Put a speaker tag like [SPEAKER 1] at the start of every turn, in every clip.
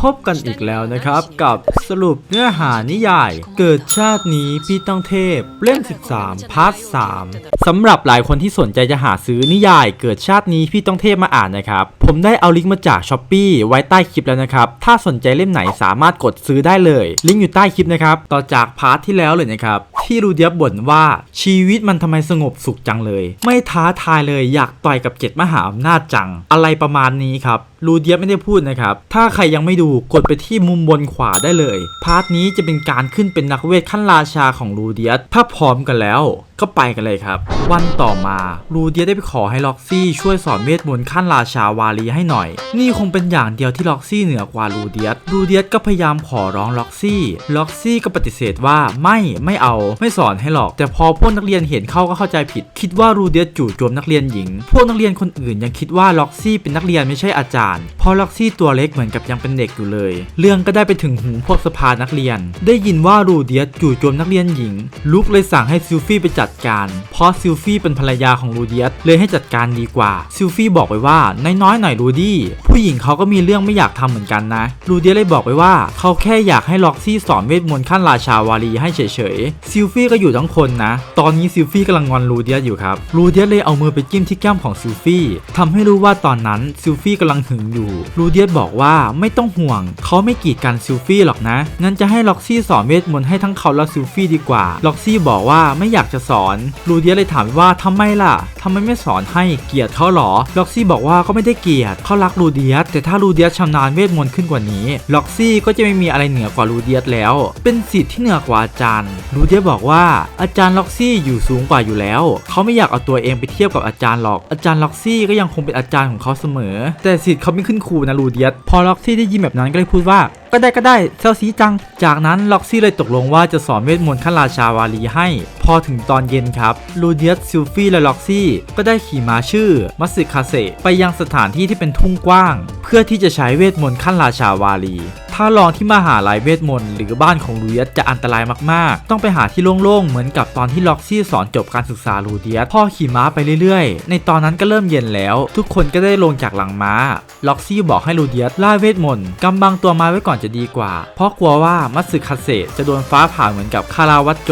[SPEAKER 1] พบกันอีกแล้วนะครับ กับสรุปเนื้อหานิยาย เกิดชาตินี้พี่ต้องเทพเล่ม 13 พาร์ท 3สำหรับหลายคนที่สนใจจะหาซื้อนิยาย เกิดชาตินี้พี่ต้องเทพมาอ่านนะครับ ผมได้เอาลิงก์มาจากช้อปปีไว้ใต้คลิปแล้วนะครับ ถ้าสนใจเล่มไหนสามารถกดซื้อได้เลย ลิงก์อยู่ใต้คลิปนะครับ ต่อจากพาร์ทที่แล้วเลยนะครับ ที่รูเดียบบ่นว่าชีวิตมันทำไมสงบสุขจังเลย ไม่ท้าทายเลยอยากต่อยกับเจ็ดมหาอำนาจจัง อะไรประมาณนี้ครับรูเดียบไม่ได้พูดนะครับ ถ้าใครยังไม่ดูกดไปที่มุมบนขวาได้เลย พาร์ทนี้จะเป็นการขึ้นเป็นนักเวทขั้นราชาของรูเดียบถ้าพร้อมกันแล้ว ก็ไปกันเลยครับ วันต่อมารูเดียได้ไปขอให้ล็อกซี่ช่วยสอนเวทมนต์ขั้นราชาวาลีให้หน่อย นี่คงเป็นอย่างเดียวที่ล็อกซี่เหนือกว่ารูเดียสรูเดียสก็พยายามขอร้องล็อกซี่ ล็อกซี่ก็ปฏิเสธว่าไม่ไม่เอาไม่สอนให้หรอก แต่พอพวกนักเรียนเห็นเข้าก็เข้าใจผิด คิดว่ารูเดียสจู่โจมนักเรียนหญิง พวกนักเรียนคนอื่นยังคิดว่าล็อกซี่เป็นนักเรียนไม่ใช่อาจารย์เพราะล็อกซี่ตัวเล็กเหมือนกับยังเป็นเด็กอยู่เลย เรื่องก็ได้ไปถึงหูพวกสภานักเรียน ได้ยินว่ารูเดียสจู่โจมนักเรียนหญิง ลุกเลยสั่งให้ซิลฟี่ไปจัดการ เพราะซิลฟี่เป็นภรรยาของรูเดียสเลยให้จัดการดีกว่า ซิลฟี่บอกไปว่าน้อยๆหน่อยรูดี้ผู้หญิงเขาก็มีเรื่องไม่อยากทำเหมือนกันนะรูเดียสเลยบอกไปว่าเขาแค่อยากให้ล็อกซี่สอนเวทมนต์ขั้นราชาวาลีให้เฉยๆ ซิลฟี่ก็อยู่ทั้งคนนะ ตอนนี้ซิลฟี่กำลังงอนรูเดียสอยู่ครับรูเดียสเลยเอามือไปจิ้มที่แก้มของซิลฟี่ทำให้รู้ว่าตอนนั้นซิลฟี่กำลังหึงอยู่รูเดียสบอกว่าไม่ต้องห่วง เขาไม่กีดกันซิลฟี่หรอกนะ งั้นจะให้ล็อกซี่สอนเวทมนต์ให้ทั้งเขาและซิลฟี่ดีกว่า ล็อกซี่บอกว่าไม่อยากจะสอนรูเดียเลยถามว่าทำไมล่ะทำไมไม่สอนให้เกลียดเขาหรอล็อกซี่บอกว่าก็ไม่ได้เกลียดเขารักรูเดียสแต่ถ้ารูเดียสชำนาญเวทมนต์ขึ้นกว่านี้ล็อกซี่ก็จะไม่มีอะไรเหนือกว่ารูเดียสแล้ว เป็นสิทธิ์ที่เหนือกว่าอาจารย์รูเดียสบอกว่าอาจารย์ล็อกซี่อยู่สูงกว่าอยู่แล้ว เขาไม่อยากเอาตัวเองไปเทียบกับอาจารย์หรอกอาจารย์ล็อกซี่ก็ยังคงเป็นอาจารย์ของเขาเสมอ แต่สิทธิ์เขาไม่ขึ้นครูนะรูเดียสพอล็อกซี่ได้ยินแบบนั้นก็เลยพูดว่าก็ได้ก็ได้เซลซีจัง จากนั้นล็อกซี่เลยตกลงว่าจะสอนเวทมนต์ขั้นราชาวาลีให้ พอถึงตอนเย็นครับลูเดียสซิลฟี่และล็อกซี่ ก็ได้ขี่ม้าชื่อมัสสึคาเซไปยังสถานที่ที่เป็นทุ่งกว้าง เพื่อที่จะใช้เวทมนต์ขั้นราชาวาลีถ้าลองที่มหาลัยเวทมนต์หรือบ้านของลูเดียสจะอันตรายมากๆ ต้องไปหาที่โล่งๆ เหมือนกับตอนที่ล็อกซี่สอนจบการศึกษาลูเดียสพ่อขี่ม้าไปเรื่อยๆ ในตอนนั้นก็เริ่มเย็นแล้ว ทุกคนก็ได้ลงจากหลังม้า ล็อกซี่บอกให้ลูเดียสล่าเวทมนต์กำบังตัวมาไว้ก่อนจะดีกว่า เพราะกลัวว่ามัตสึคาเซจะโดนฟ้าผ่าเหมือนกับคาราวัตโจ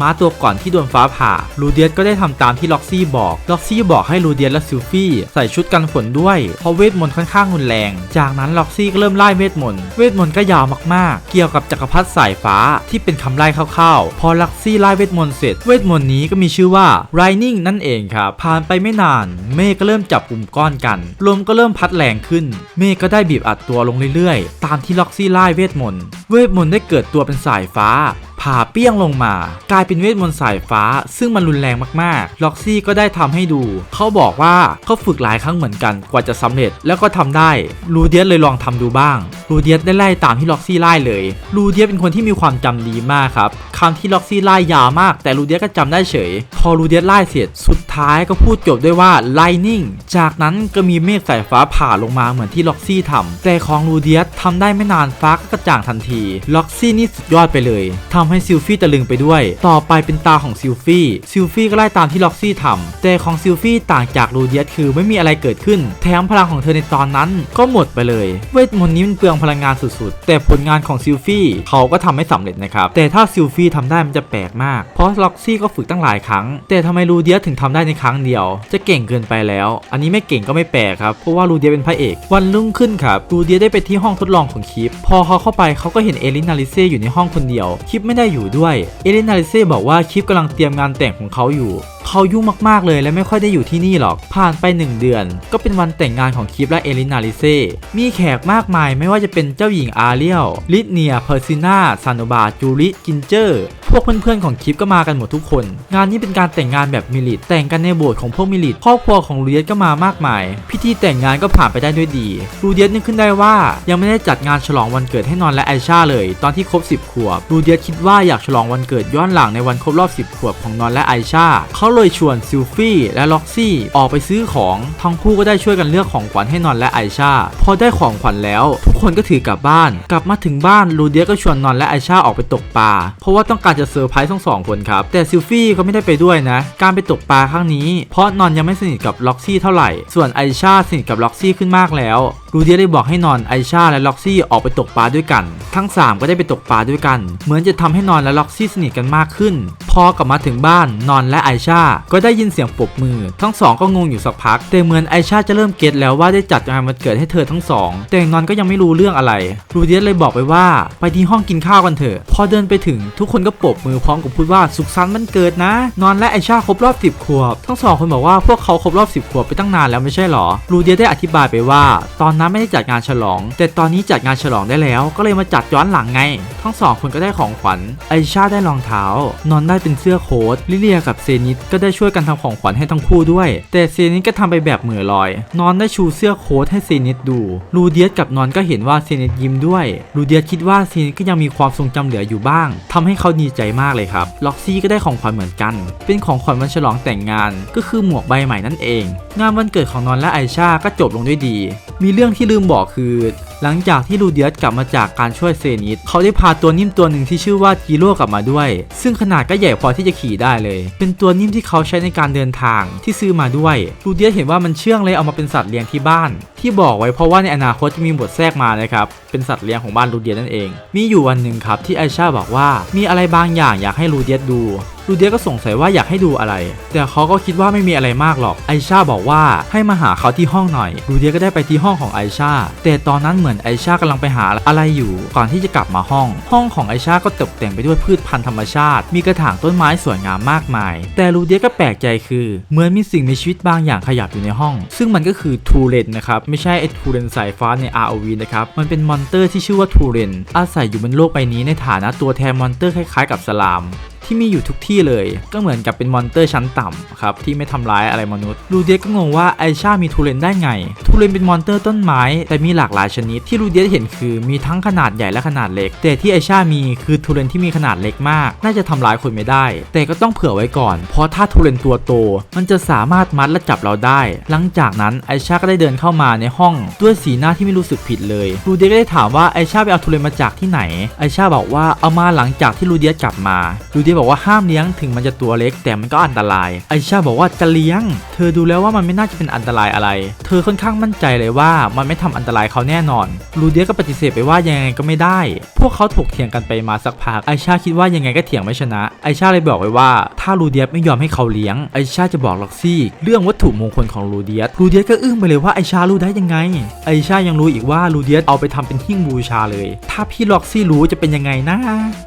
[SPEAKER 1] ม้าตัวก่อนที่โดนฟ้าผ่า ลูเดียสก็ได้ทำตามที่ล็อกซี่บอก ล็อกซี่บอกให้ลูเดียสและซิลฟี่ใส่ชุดกันฝนด้วย เพราะเวทมนต์ค่อนข้างรุนแรง จากนั้นล็อกซี่ก็เริ่มไล่เวทมนต์ เวทมนต์ก็ยาวมากๆ เกี่ยวกับจักรพรรดิสายฟ้าที่เป็นคำไล่คร่าวๆ พอล็อกซี่ไล่เวทมนต์เสร็จ เวทมนต์นี้ก็มีชื่อว่า Rising นั่นเองครับ ผ่านไปไม่นาน เมฆก็เริ่มจับกลุ่มก้อนกัน ลมก็เริ่มพัดแรงขึ้น เมฆก็ได้บีบอัดตัวลงเรื่อยๆ ตามที่ล็อกซที่ไล่เวทมนต์ เวทมนต์ได้เกิดตัวเป็นสายฟ้า ผ่าเปี้ยงลงมา กลายเป็นเวทมนต์สายฟ้า ซึ่งมันรุนแรงมากๆ ล็อกซี่ก็ได้ทำให้ดู เขาบอกว่าเขาฝึกหลายครั้งเหมือนกันกว่าจะสำเร็จแล้วก็ทำได้ ลูเดียสเลยลองทำดูบ้าง ลูเดียสได้ไล่ตามที่ล็อกซี่ไล่เลย ลูเดียสเป็นคนที่มีความจำดีมากครับคำที่ล็อกซี่ไล่ยาวมาก แต่ลูเดียสก็จำได้เฉย พอลูเดียสไล่เสร็จสุดท้ายก็พูดจบด้วยว่า lightning จากนั้นก็มีเมฆสายฟ้าผ่าลงมาเหมือนที่ล็อกซี่ทำแต่ของลูเดียสทำได้ไม่นานฟ้าก็กระจ่างทันที ล็อกซี่นี่สุดยอดไปเลยทำให้ซิลฟี่ตะลึงไปด้วย ต่อไปเป็นตาของซิลฟี่ ซิลฟี่ก็ไล่ตามที่ล็อกซี่ทำแต่ของซิลฟี่ต่างจากลูเดียสคือไม่มีอะไรเกิดขึ้น แถมพลังของเธอในตอนนั้นก็หมดไปเลย เวทมนต์นี้มันเปลืองพลังงานสุดๆ แต่ผลงานของซิลฟี่เขาก็ทำไม่สำเร็จนะครับ แต่ถ้าซิลฟี่ทำได้มันจะแปลกมาก เพราะล็อกซี่ก็ฝึกตั้งหลายครั้ง แต่ทำไมลูเดียสถึงทำได้ในครั้งเดียว จะเก่งเกินไปแล้ว อันนี้ไม่เก่งก็ไม่แปลกครับ เพราะว่าลูเดียเป็นพระเอก วันรุ่งขึ้นครับ ลูเดียได้ไปที่ห้องทดลองของคิป พอเขาเข้าไปเขาก็เห็นเอลินาลิเซ่อยู่ในห้องคนเดียว คิปไม่ได้ได้อยู่ด้วย เอลินาลิเซ่บอกว่าคิปกำลังเตรียมงานแต่งของเขาอยู่ เขายุ่งมากๆเลยและไม่ค่อยได้อยู่ที่นี่หรอก ผ่านไป 1 เดือน ก็เป็นวันแต่งงานของคิปและเอลินาลิเซ่ มีแขกมากมายไม่ว่าจะเป็นเจ้าหญิงอาเรียล ลิเนีย เพอร์ซิน่าซานโนบา จูริ จินเจอร์ พวกเพื่อนๆของคิปก็มากันหมดทุกคน งานนี้เป็นการแต่งงานแบบมิลิต แต่งกันในโบสถ์ของพวกมิลิต ครอบครัวของลูเดียสก็มามากมาย พิธีแต่งงานก็ผ่านไปได้ด้วยดี ลูเดียสนึกขึ้นได้ว่า ยังไม่ได้จัดงานฉลองวันเกิดให้นอนและไอชาเลย ตอนที่ครบ 10 ขวบ ลูเดียสคิดว่าอยากฉลองวันเกิดย้อนหลังในวันครบรอบ 10 ขวบของนอนและไอชาเขาเลยชวนซิลฟี่และล็อกซี่ออกไปซื้อของ ทั้งคู่ก็ได้ช่วยกันเลือกของขวัญให้นอนและไอชา พอได้ของขวัญแล้ว ทุกคนก็ถือกลับบ้าน กลับมาถึงบ้านลูเดียก็ชวนนอนและไอชาออกไปตกปลา เพราะว่าต้องการจะเซอร์ไพรส์ทั้งสองคนครับ แต่ซิลฟี่ก็ไม่ได้ไปด้วยนะ การไปตกปลาครั้งนี้ เพราะนอนยังไม่สนิทกับล็อกซี่เท่าไหร่ ส่วนไอชาสนิทกับล็อกซี่ขึ้นมากแล้วรูเดียสเลยบอกให้นอนไอชาและล็อกซี่ออกไปตกปลาด้วยกัน ทั้ง 3 ก็ได้ไปตกปลาด้วยกัน เหมือนจะทำให้นอนและล็อกซี่สนิทกันมากขึ้น พอกลับมาถึงบ้านนอนและไอชาก็ได้ยินเสียงปรบมือ ทั้งสองก็งงอยู่สักพัก แต่เหมือนไอชาจะเริ่มเก็ตแล้วว่าได้จัดงานวันเกิดให้เธอทั้งสองแต่นอนก็ยังไม่รู้เรื่องอะไร รูเดียเลยบอกไปว่า ไปที่ห้องกินข้าวกันเถอะ พอเดินไปถึงทุกคนก็ปรบมือพร้อมกับพูดว่าสุขสันต์วันเกิดนะ นอนและไอชาครบรอบ 10 ขวบ ทั้งสองคนบอกว่าพวกเขาครบรอบ 10 ขวบไปตั้งนานแล้วไม่ใช่หรอ รูเดียได้อธิบายไปว่าตอนนั้นไม่ได้จัดงานฉลอง แต่ตอนนี้จัดงานฉลองได้แล้ว ก็เลยมาจัดย้อนหลังไง ทั้งสองคนก็ได้ของขวัญไอชาได้รองเท้า นอนได้เป็นเสื้อโค้ทลิเลียกับเซนิตก็ได้ช่วยกันทำของขวัญให้ทั้งคู่ด้วย แต่เซนิตก็ทำไปแบบเหมือลอย นอนได้ชูเสื้อโค้ทให้เซนิตดูลูเดียสกับนอนก็เห็นว่าเซนิตยิ้มด้วยลูเดียสคิดว่าเซนิตก็ยังมีความทรงจำเหลืออยู่บ้างทำให้เขาดีใจมากเลยครับล็อกซี่ก็ได้ของขวัญเหมือนกัน เป็นของขวัญวันฉลองแต่งงาน ก็คือหมวกใบใหม่นั่นเอง งานวันเกิดของนอนและไอชาก็จบลงด้วยดี มีเรื่องที่ลืมบอกคือ หลังจากที่ลูเดียสกลับมาจากการช่วยเซนิตเขาได้พาตัวนิ่มตัวหนึ่งที่ชื่อว่าจิโร่กลับมาด้วย ซึ่งขนาดก็ใหญ่พอที่จะขี่ได้เลย เป็นตัวนิ่มที่เขาใช้ในการเดินทางที่ซื้อมาด้วยลูเดียสเห็นว่ามันเชื่องเลยเอามาเป็นสัตว์เลี้ยงที่บ้าน ที่บอกไว้เพราะว่าในอนาคตจะมีบทแทรกมานะครับเป็นสัตว์เลี้ยงของบ้านลูเดียสนั่นเอง มีอยู่วันหนึ่งครับที่ไอชาบอกว่ามีอะไรบางอย่างอยากให้ลูเดียสดูลูเดียก็สงสัยว่าอยากให้ดูอะไร แต่เขาก็คิดว่าไม่มีอะไรมากหรอกไอชาบอกว่าให้มาหาเขาที่ห้องหน่อยลูเดียก็ได้ไปที่ห้องของไอชาแต่ตอนนั้นเหมือนือนไอชากำลังไปหาอะไรอยู่ก่อนที่จะกลับมาห้อง ห้องของไอชาก็ตกแต่งไปด้วยพืชพันธุ์ธรรมชาติ มีกระถางต้นไม้สวยงามมากมาย แต่ลูเดียก็แปลกใจคือ เหมือนมีสิ่งมีชีวิตบางอย่างขยับอยู่ในห้อง ซึ่งมันก็คือทูเรนนะครับไม่ใช่ไอทูเรนสายฟ้าใน ROV นะครับมันเป็นมอนเตอร์ที่ชื่อว่าทูเรนอาศัยอยู่บนโลกใบนี้ในฐานะตัวแทนมอนเตอร์คล้ายๆกับสลาม ที่มีอยู่ทุกที่เลย ก็เหมือนกับเป็นมอนเตอร์ชั้นต่ำครับที่ไม่ทำร้ายอะไรมนุษย์ลูเดียสก็งงว่าไอชามีทูเรนได้ไง ทูเรนเป็นมอนเตอร์ต้นไม้ แต่มีหลากหลายชนิดที่ลูเดียสเห็นคือมีทั้งขนาดใหญ่และขนาดเล็ก แต่ที่ไอชามีคือทูเรนที่มีขนาดเล็กมาก น่าจะทำร้ายคนไม่ได้ แต่ก็ต้องเผื่อไว้ก่อน เพราะถ้าทูเรนตัวโต มันจะสามารถมัดและจับเราได้ หลังจากนั้นไอชาก็ได้เดินเข้ามาในห้องด้วยสีหน้าที่ไม่รู้สึกผิดเลยลูเดียสก็ได้ถามว่าไอชาไปเอาทูเรนมาจากที่ไหนไอชาบอกว่าเอามาหลังจากที่ลูเดียสกลับมาลูเดียสบอกว่าห้ามเลี้ยงถึงมันจะตัวเล็กแต่มันก็อันตราย ไอชาบอกว่าจะเลี้ยง เธอดูแล้วว่ามันไม่น่าจะเป็นอันตรายอะไร เธอค่อนข้างมั่นใจเลยว่ามันไม่ทำอันตรายเขาแน่นอน ลูเดียก็ปฏิเสธไปว่ายังไงก็ไม่ได้ พวกเขาถกเถียงกันไปมาสักพัก ไอชาคิดว่ายังไงก็เถียงไม่ชนะ ไอชาเลยบอกไว้ว่า ถ้าลูเดียไม่ยอมให้เขาเลี้ยง ไอชาจะบอกล็อกซี่ เรื่องวัตถุมงคลของลูเดียลูเดียก็อึ้งไปเลยว่าไอชารู้ได้ยังไง ไอชายังรู้อีกว่าลูเดียเอาไปทำเป็นหิ้งบูชาเลย ถ้าพี่ล็อกซี่รู้จะเป็นยังไงนะ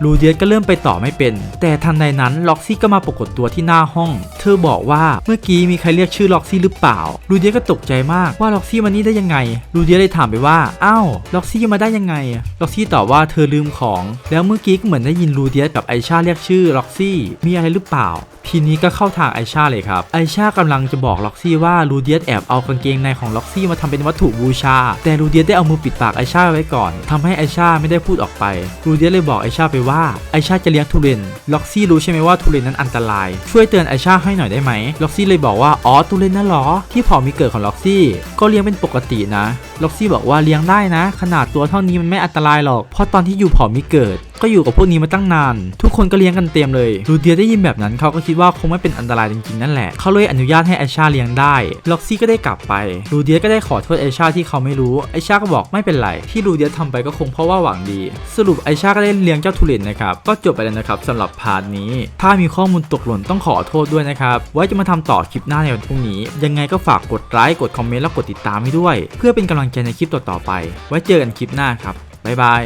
[SPEAKER 1] ลูเดียก็เริ่มไปต่อไม่เป็น แต่ทันใดนั้นล็อกซี่ก็มาปรากฏตัวที่หน้าห้อง เธอบอกว่าเมื่อกี้มีใครเรียกชื่อล็อกซี่หรือเปล่า ลูเดียก็ตกใจมากว่าล็อกซี่มานี่ได้ยังไง ลูเดียเลยถามไปว่าอ้าวล็อกซี่มาได้ยังไง ล็อกซี่ตอบว่าเธอลืมของ แล้วเมื่อกี้ก็เหมือนได้ยินลูเดียกับไอชาเรียกชื่อล็อกซี่มีอะไรหรือเปล่าทีนี้ก็เข้าทางไอชาเลยครับ ไอชากำลังจะบอกล็อกซี่ว่าลูเดียสแอบเอากางเกงในของล็อกซี่มาทำเป็นวัตถุบูชา แต่ลูเดียสได้เอามือปิดปากไอชาไว้ก่อนทำให้ไอชาไม่ได้พูดออกไป ลูเดียสเลยบอกไอชาไปว่าไอชาจะเลี้ยงทุเรนล็อกอกซี่รู้ใช่ไหมว่าทุเรนนั้นอันตราย ช่วยเตือนไอชาให้หน่อยได้ไหมล็อกซี่เลยบอกว่าอ๋อทุเรนนั่นหรอ ที่ผอมีเกิดของล็อกซี่ ก็เลี้ยงเป็นปกตินะ ล็อกซี่บอกว่าเลี้ยงได้นะ ขนาดตัวเท่านี้มันไม่อันตรายหรอก เพราะตอนที่อยู่ผอมีเกิด ก็อยู่กับพวกนี้มาตั้งนาน ทุกคนก็เลี้ยงกันเต็มเลยลูเดียได้ยินแบบนั้นเขาก็คิดว่าคงไม่เป็นอันตรายจริงๆนั่นแหละ เขาเลยอนุญาตให้ไอชาเลี้ยงได้ ล็อกซี่ก็ได้กลับไปลูเดียก็ได้ขอโทษไอชาที่เขาไม่รู้ ไอชาก็บอกไม่เป็นไร ที่ลูเดียทำไปก็คงเพราะว่าหวังดี สรุปไอชาก็ได้เลี้ยงเจ้าทุเรนนะครับ ก็จบไปแล้วนะครับสำหรับพาร์ทนี้ ถ้ามีข้อมูลตกหล่นต้องขอโทษด้วยนะครับ ไว้จะมาทำต่อคลิปหน้าในวันพรุ่งนี้ ยังไงก็ฝากกดไลค์ กดคอมเมนต์ และกดติดตามให้ด้วย เพื่อเป็นกำลังใจในคลิปต่อๆไป ไว้เจอกันคลิปหน้าครับ บ๊ายบาย